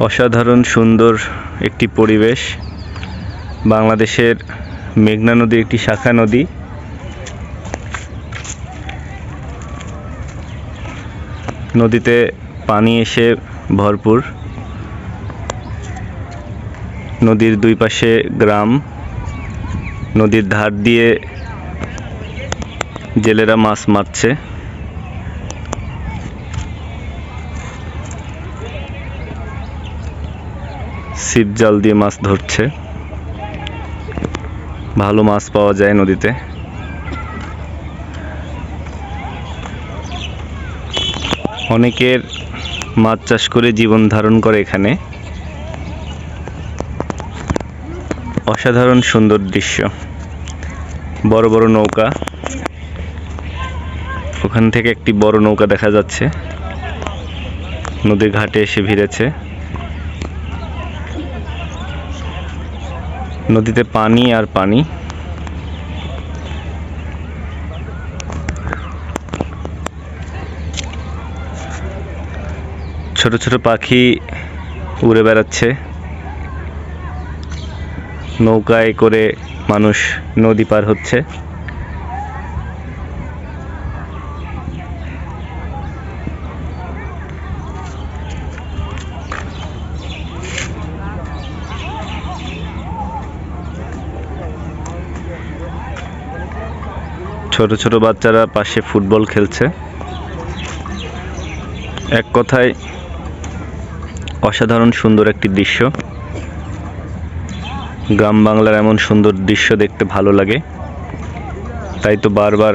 অসাধারণ সুন্দর একটি পরিবেশ। বাংলাদেশের মেঘনা নদীর একটি শাখা নদী। নদীতে পানি এসে ভরপুর। নদীর দুই পাশে গ্রাম। নদীর ধার দিয়ে জেলেরা মাছ মারছে। ছিপ জাল দিয়ে মাছ ধরছে। ভালো মাছ পাওয়া যায় নদীতে। অনেকের মাছ চাষ করে জীবন ধারণ করে এখানে। অসাধারণ সুন্দর দৃশ্য। বড় বড় নৌকা। ওখান থেকে একটি বড় নৌকা দেখা যাচ্ছে। নদীর ঘাটে এসে ভিড়েছে। নদীতে পানি আর পানি। ছোট ছোট পাখি উড়ে বেড়াচ্ছে। নৌকায় করে মানুষ নদী পার হচ্ছে। ছোট ছোট বাচ্চারা পাশে ফুটবল খেলছে। এক কথায়, অসাধারণ সুন্দর একটি দৃশ্য। গ্রাম বাংলার এমন সুন্দর দৃশ্য দেখতে ভালো লাগে। তাই তো বারবার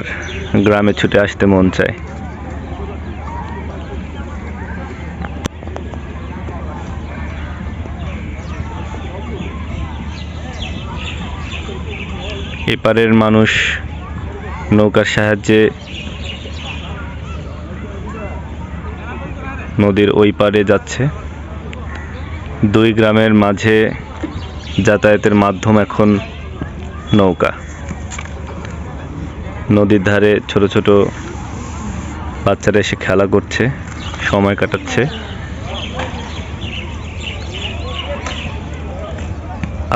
গ্রামে ছুটে আসতে মন চায়। এপারের মানুষ নৌকার সাহায্যে নদীর ওই পারে যাচ্ছে। দুই গ্রামের মাঝে যাতায়াতের মাধ্যম এখন নৌকা। নদীর ধারে ছোট ছোট বাচ্চারা এসে খেলা করছে, সময় কাটাচ্ছে।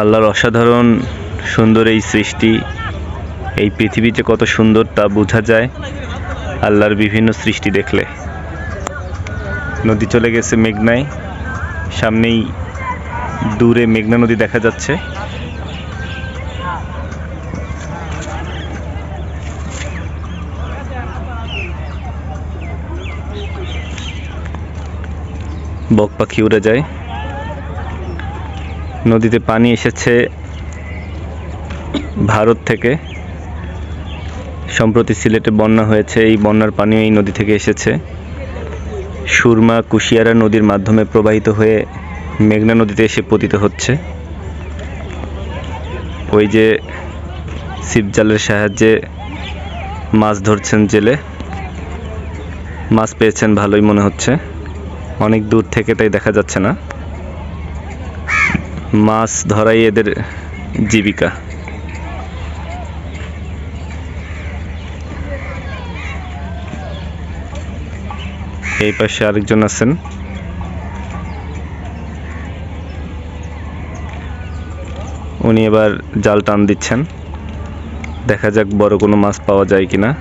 আল্লাহর অসাধারণ সুন্দর এই সৃষ্টি এই পৃথিবী যে কত সুন্দর তা বোঝা যায় আল্লাহর বিভিন্ন সৃষ্টি দেখলে। নদী চলে গেছে মেঘনায়। সামনেই দূরে মেঘনা নদী দেখা যাচ্ছে। বক পাখি উড়ে যায়। নদীতে পানি এসেছে ভারত থেকে। সম্প্রতি সিলেটে বন্যা হয়েছে, এই বন্যার পানিও এই নদী থেকে এসেছে। সুরমা কুশিয়ারা নদীর মাধ্যমে প্রবাহিত হয়ে মেঘনা নদীতে এসে পতিত হচ্ছে। ওই যে ছিপজালের সাহায্যে মাছ ধরছেন জেলে। মাছ পেয়েছেন ভালোই মনে হচ্ছে। অনেক দূর থেকে তাই দেখা যাচ্ছে না। মাছ ধরাই এদের জীবিকা। এই পাশে আরেকজন আছেন। উনি এবার জাল টান দিচ্ছেন। দেখা যাক বড় কোনো মাছ পাওয়া যায় কিনা।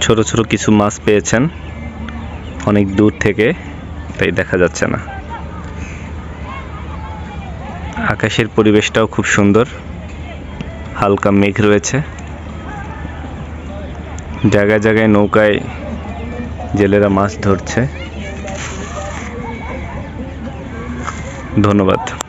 ছোট ছোট কিছু মাছ পেয়েছেন। অনেক দূর থেকে, তাই দেখা যাচ্ছে না। আকাশের পরিবেশটাও খুব সুন্দর। হালকা মেঘ রয়েছে। জায়গায় জায়গায় নৌকায় জেলেরা মাছ ধরছে। ধন্যবাদ।